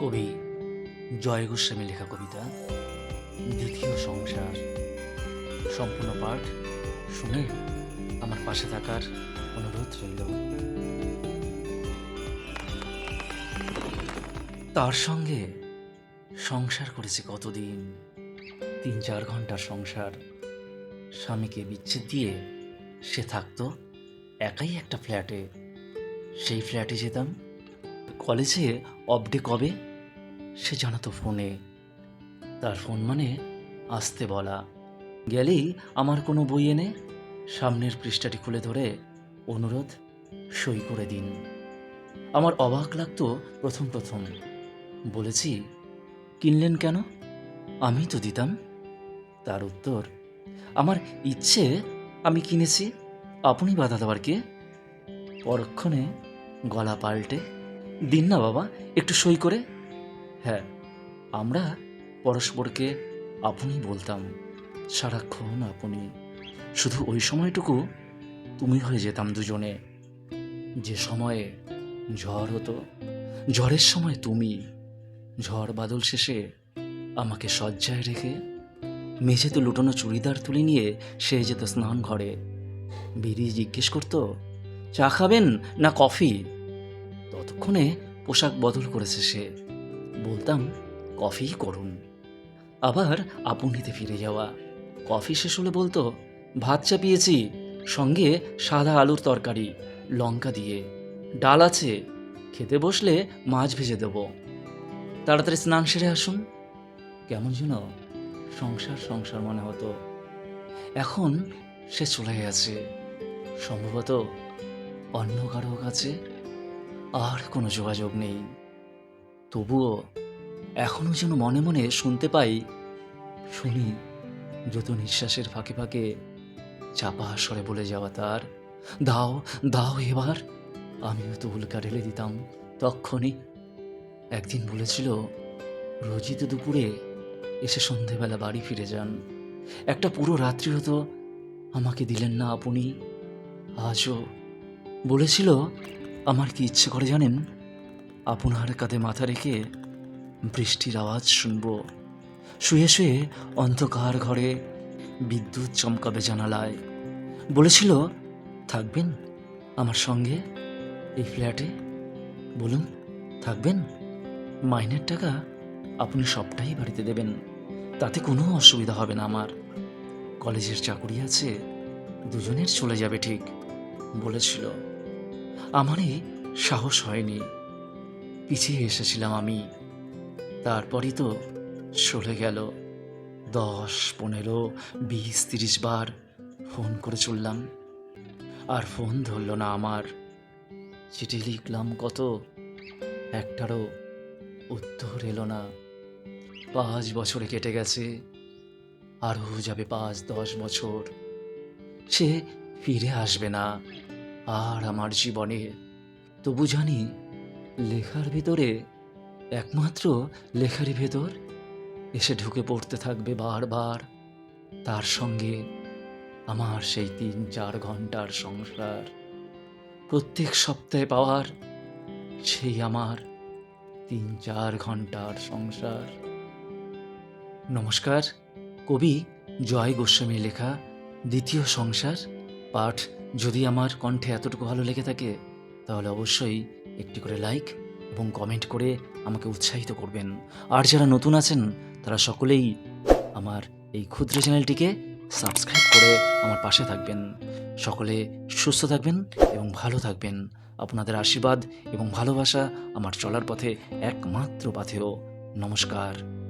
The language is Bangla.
কবি জয় গোস্বামী লেখা কবিতা, দ্বিতীয় সংসার, সম্পূর্ণ পাঠ শুনে আমার পাশে থাকার অনুরোধ রইল। তার সঙ্গে সংসার করেছে কতদিন? তিন চার ঘণ্টার সংসার। স্বামীকে বিচ্ছেদ দিয়ে সে থাকতো একাই একটা ফ্ল্যাটে। সেই ফ্ল্যাটে যেতাম। কলেজে অফডে কবে? সে জানাতো ফোনে। তার ফোন মানে আসতে বলা। গেলেই আমার কোনো বই এনে সামনের পৃষ্ঠাটি খুলে ধরে, অনুরোধ, সই করে দিন। আমার অবাক লাগতো প্রথম প্রথম। বলেছি, কিনলেন কেন? আমি তো দিতাম। তার উত্তর, আমার ইচ্ছে, আমি কিনেছি। আপনি বাধা দেওয়ার কে? পরক্ষণে গলা পাল্টে, দিন না বাবা, একটু সই করে। হ্যাঁ আমরা পরস্পরকে আপনি বলতাম, সারাক্ষণ আপনি। শুধু ওই সময়টুকু তুমি হয়ে যেতাম দুজনে। যে সময়ে ঝড় হতো, ঝড়ের সময় তুমি। ঝড় বাদল শেষে আমাকে শয্যায় রেখে মেঝেতে লুটানো চুড়িদার তুলে নিয়ে সে যেত স্নান ঘরে। বেরিয়ে জিজ্ঞেস করতো, চা খাবেন না কফি? ততক্ষণে পোশাক বদল করেছে সে। বলতাম, কফিই করুন। আবার আপনিতে ফিরে যাওয়া। কফি শেষ হলে বলতো, ভাত চাপিয়েছি, সঙ্গে সাদা আলুর তরকারি, লঙ্কা দিয়ে। ডাল আছে, খেতে বসলে মাছ ভেজে দেব। তাড়াতাড়ি স্নান সেরে আসুন। কেমন যেন সংসার সংসার মনে হতো। এখন সে চলে গেছে। সম্ভবত অন্য কারও কাছে আর কোনো যোগাযোগ নেই। তবুও এখনও যেন মনে মনে শুনতে পাই, শুনি যত নিঃশ্বাসের ফাঁকে ফাঁকে চাপা স্বরে বলে যাওয়া তার, দাও দাও এবার। আমিও তো উল্কা ঢেলে দিতাম তক্ষণই একদিন বলেছিল, রোজই তো দুপুরে এসে সন্ধেবেলা বাড়ি ফিরে যান। একটা পুরো রাত্রি হতো আমাকে দিলেন না আপনি। আজও বলেছিল, আমার কি ইচ্ছে করে জানেন? আপনার কাঁধে মাথা রেখে বৃষ্টির আওয়াজ শুনব। শুয়ে শুয়ে অন্ধকার ঘরে বিদ্যুৎ চমকাবে জানালায়। বলেছিল, থাকবেন আমার সঙ্গে এই ফ্ল্যাটে? বলুন, থাকবেন? মাইনের টাকা আপনি সবটাই বাড়িতে দেবেন। তাতে কোনো অসুবিধা হবে না আমার। কলেজের চাকুরি আছে, দুজনের চলে যাবে ঠিক, বলেছিল। আমারই সাহস হয়নি। পিছিয়ে এসেছিলাম আমি। তারপরই তো চলে গেল দশ, পনেরো, বিশ, তিরিশ বার ফোন করে চললাম। আর ফোন ধরল না আমার। চিঠি লিখলাম কত, একটারও উত্তর এলো না। পাঁচ বছরে কেটে গেছে আরও যাবে পাঁচ, দশ বছর। সে ফিরে আসবে না, আর আমার জীবনে। তবু জানি লেখার ভিতরে একমাত্র লেখারই ভেতর এসে ঢুকে পড়তে থাকবে বারবার। তার সঙ্গে আমার সেই তিন চার ঘণ্টার সংসার। প্রত্যেক সপ্তাহে পাওয়ার সেই আমার তিন চার ঘণ্টার সংসার। নমস্কার, কবি জয় গোস্বামী লেখা দ্বিতীয় সংসার পাঠ যদি আমার কণ্ঠে এতটুকু ভালো লেগে থাকে, তাহলে অবশ্যই একটি করে লাইক এবং কমেন্ট করে আমাকে উৎসাহিত করবেন। আর যারা নতুন আছেন, তারা সকলেই আমার এই ক্ষুদ্র চ্যানেলটিকে সাবস্ক্রাইব করে আমার পাশে থাকবেন। সকলে সুস্থ থাকবেন এবং ভালো থাকবেন। আপনাদের আশীর্বাদ এবং ভালোবাসা আমার চলার পথে একমাত্র পাথেও নমস্কার।